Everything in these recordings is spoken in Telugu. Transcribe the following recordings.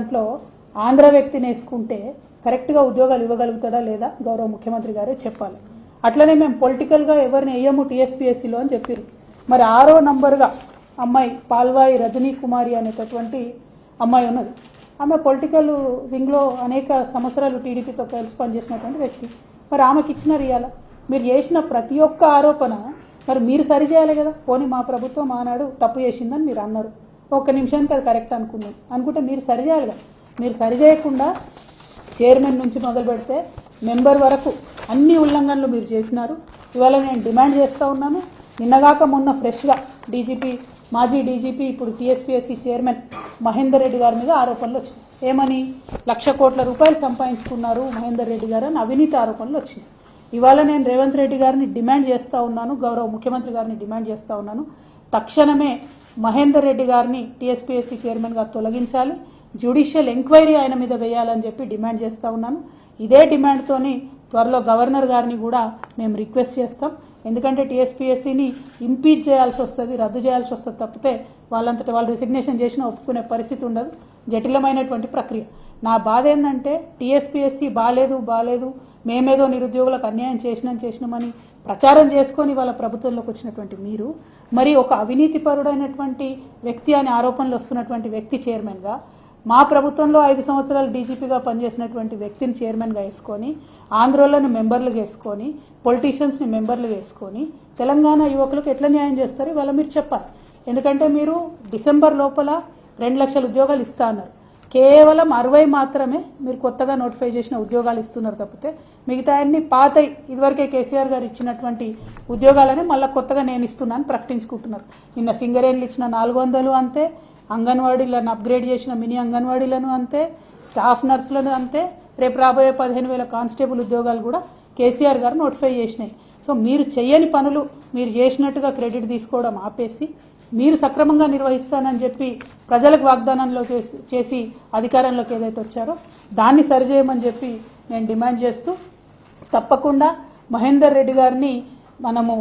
దాంట్లో ఆంధ్ర వ్యక్తిని వేసుకుంటే కరెక్ట్గా ఉద్యోగాలు ఇవ్వగలుగుతాడా లేదా? గౌరవ ముఖ్యమంత్రి గారే చెప్పాలి. అట్లనే మేము పొలిటికల్గా ఎవరిని వేయము టీఎస్పీఎస్సీలో అని చెప్పారు మరి ఆరో నంబర్గా అమ్మాయి పాల్వాయి రజనీ కుమారి అనేటటువంటి అమ్మాయి ఉన్నది. ఆమె పొలిటికల్ వింగ్లో అనేక సంవత్సరాలు టీడీపీతో కలిసి పనిచేసినటువంటి వ్యక్తి. మరి ఆమెకి ఇచ్చిన రియాల. మీరు చేసిన ప్రతి ఒక్క ఆరోపణ మరి మీరు సరిచేయాలి కదా? పోనీ మా ప్రభుత్వం ఆనాడు తప్పు చేసిందని మీరు అన్నారు. ఒక్క నిమిషానికి అది కరెక్ట్ అనుకుందాం. అనుకుంటే మీరు సరిచేయాలి కదా మీరు సరిచేయకుండా చైర్మన్ నుంచి మొదలు పెడితే మెంబర్ వరకు అన్ని ఉల్లంఘనలు మీరు చేసినారు. ఇవాళ నేను డిమాండ్ చేస్తూ ఉన్నాను. నిన్నగాక మొన్న ఫ్రెష్గా డీజీపీ మాజీ డీజీపీ ఇప్పుడు టీఎస్పీఎస్సీ చైర్మన్ మహేందర్ రెడ్డి గారి మీద ఆరోపణలు వచ్చినాయి. ఏమని? లక్ష కోట్ల రూపాయలు సంపాదించుకున్నారు మహేందర్ రెడ్డి గారు అని అవినీతి ఆరోపణలు వచ్చినాయి. ఇవాళ నేను రేవంత్ రెడ్డి గారిని డిమాండ్ చేస్తూ ఉన్నాను. గౌరవ ముఖ్యమంత్రి గారిని డిమాండ్ చేస్తూ ఉన్నాను. తక్షణమే మహేందర్ రెడ్డి గారిని టీఎస్పీఎస్సీ చైర్మన్గా తొలగించాలి. జ్యుడిషియల్ ఎంక్వైరీ ఆయన మీద వేయాలని చెప్పి డిమాండ్ చేస్తూ ఉన్నాను. ఇదే డిమాండ్తోని త్వరలో గవర్నర్ గారిని కూడా మేము రిక్వెస్ట్ చేస్తాం. ఎందుకంటే టీఎస్పీఎస్సీని ఇంపీచ్ చేయాల్సి వస్తుంది రద్దు చేయాల్సి వస్తుంది తప్పితే వాళ్ళంతటి వాళ్ళు రిసిగ్నేషన్ చేసినా ఒప్పుకునే పరిస్థితి ఉండదు. జటిలమైనటువంటి ప్రక్రియ. నా బాధ ఏంటంటే టీఎస్పీఎస్సీ బాలేదు బాలేదు. మేమేదో నిరుద్యోగులకు అన్యాయం చేసినాం చేసినామని ప్రచారం చేసుకొని వాళ్ళ ప్రభుత్వంలోకి వచ్చినటువంటి మీరు మరి ఒక అవినీతిపరుడైనటువంటి వ్యక్తి అనే ఆరోపణలు వస్తున్నటువంటి వ్యక్తి చైర్మన్గా మా ప్రభుత్వంలో ఐదు సంవత్సరాలు డీజీపీగా పనిచేసినటువంటి వ్యక్తిని చైర్మన్గా వేసుకొని ఆంధ్రోలను మెంబర్లు వేసుకొని పొలిటీషియన్స్ని మెంబర్లు వేసుకొని తెలంగాణ యువకులకు ఎట్లా న్యాయం చేస్తారు? ఇవాళ మీరు చెప్పాలి. ఎందుకంటే మీరు డిసెంబర్ లోపల రెండు లక్షల ఉద్యోగాలు ఇస్తా అన్నారు. కేవలం అరవై మాత్రమే మీరు కొత్తగా నోటిఫై చేసిన ఉద్యోగాలు ఇస్తున్నారు తప్పితే మిగతా అన్ని పాత ఇదివరకే కేసీఆర్ గారు ఇచ్చినటువంటి ఉద్యోగాలనే మళ్ళీ కొత్తగా నేను ఇస్తున్నాను ప్రకటించుకుంటున్నారు. నిన్న సింగరేణులు ఇచ్చిన నాలుగు వందలు అంతే అంగన్వాడీలను అప్గ్రేడ్ చేసిన మినీ అంగన్వాడీలను అంతే స్టాఫ్ నర్సులను అంతే రేపు రాబోయే పదిహేను వేల కానిస్టేబుల్ ఉద్యోగాలు కూడా కేసీఆర్ గారు నోటిఫై చేసినాయి. సో మీరు చేయని పనులు మీరు చేసినట్టుగా క్రెడిట్ తీసుకోవడం ఆపేసి మీరు సక్రమంగా నిర్వహిస్తానని చెప్పి ప్రజలకు వాగ్దానంలో చేసి చేసి అధికారంలోకి ఏదైతే వచ్చారో దాన్ని సరిచేయమని చెప్పి నేను డిమాండ్ చేస్తూ తప్పకుండా మహేందర్ రెడ్డి గారిని మనము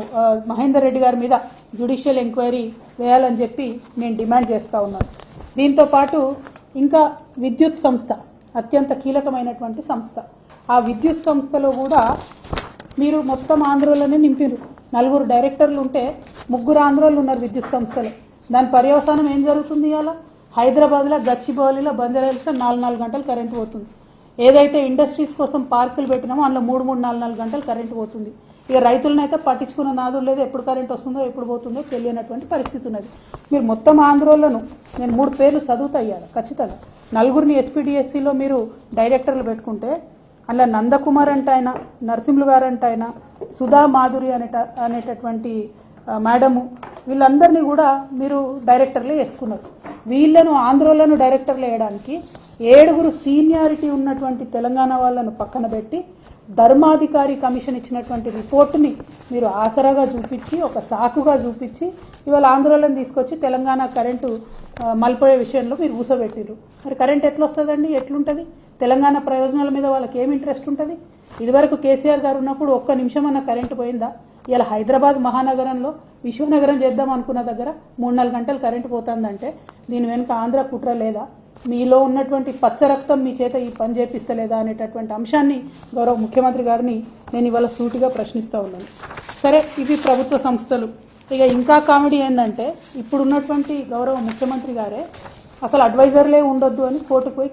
మహేందర్ రెడ్డి గారి మీద జ్యుడిషియల్ ఎంక్వైరీ వేయాలని చెప్పి నేను డిమాండ్ చేస్తూ ఉన్నాను. దీంతో పాటు ఇంకా విద్యుత్ సంస్థ అత్యంత కీలకమైనటువంటి సంస్థ. ఆ విద్యుత్ సంస్థలో కూడా మీరు మొత్తం ఆంధ్రలోనే నింపిరు నలుగురు డైరెక్టర్లు ఉంటే ముగ్గురు ఆంధ్రోళ్ళు ఉన్నారు విద్యుత్ సంస్థలు. దాని పర్యవసానం ఏం జరుగుతుంది ఇవాళ? హైదరాబాద్లో గచ్చిబౌలిలో బంజారాహిల్స్లో నాలుగు నాలుగు గంటలు కరెంటు పోతుంది. ఏదైతే ఇండస్ట్రీస్ కోసం పార్కులు పెట్టినామో అందులో మూడు మూడు నాలుగు నాలుగు గంటలు కరెంటు పోతుంది. ఇక రైతులనైతే పట్టించుకున్న నాదులు లేదు ఎప్పుడు కరెంట్ వస్తుందో ఎప్పుడు పోతుందో తెలియనటువంటి పరిస్థితి ఉన్నది. మీరు మొత్తం ఆంధ్రోలను నేను మూడు పేర్లు చదువుతా ఇవ్వాలి ఖచ్చితంగా. నలుగురిని ఎస్పీడిఎస్సిలో మీరు డైరెక్టర్లు పెట్టుకుంటే అలా నందకుమార్ అంటే ఆయన నరసింహులు గారు అంటే ఆయన సుధా మాధురి అనేట అనేటటువంటి మేడము వీళ్ళందరినీ కూడా మీరు డైరెక్టర్లే వేసుకున్నారు వీళ్ళను ఆంధ్రోలను డైరెక్టర్లు వేయడానికి ఏడుగురు సీనియారిటీ ఉన్నటువంటి తెలంగాణ వాళ్ళను పక్కన పెట్టి ధర్మాధికారి కమిషన్ ఇచ్చినటువంటి రిపోర్టుని మీరు ఆసరాగా చూపించి ఒక సాకుగా చూపించి ఇవాళ ఆందోళన తీసుకొచ్చి తెలంగాణ కరెంటు మలిపోయే విషయంలో మీరు ఊసబెట్టిరు మరి కరెంట్ ఎట్లా వస్తుందండి ఎట్లుంటుంది? తెలంగాణ ప్రయోజనాల మీద వాళ్ళకి ఏం ఇంట్రెస్ట్ ఉంటుంది? ఇదివరకు కేసీఆర్ గారు ఉన్నప్పుడు ఒక్క నిమిషం అన్న కరెంటు పోయిందా? ఇలా హైదరాబాద్ మహానగరంలో విశ్వనగరం చేద్దాం అనుకున్న దగ్గర మూడు నాలుగు గంటలు కరెంటు పోతుందంటే దీని వెనుక ఆంధ్ర కుట్ర లేదా? మీలో ఉన్నటువంటి పచ్చ రక్తం మీ చేత ఈ పని చేపిస్తలేదా అనేటటువంటి అంశాన్ని గౌరవ ముఖ్యమంత్రి గారిని నేను ఇవాళ సూటిగా ప్రశ్నిస్తూ ఉన్నాను. సరే ఇవి ప్రభుత్వ సంస్థలు. ఇక ఇంకా కామెడీ ఏంటంటే ఇప్పుడున్నటువంటి గౌరవ ముఖ్యమంత్రి గారే అసలు అడ్వైజర్లే ఉండొద్దు అని కోర్టుకు పోయి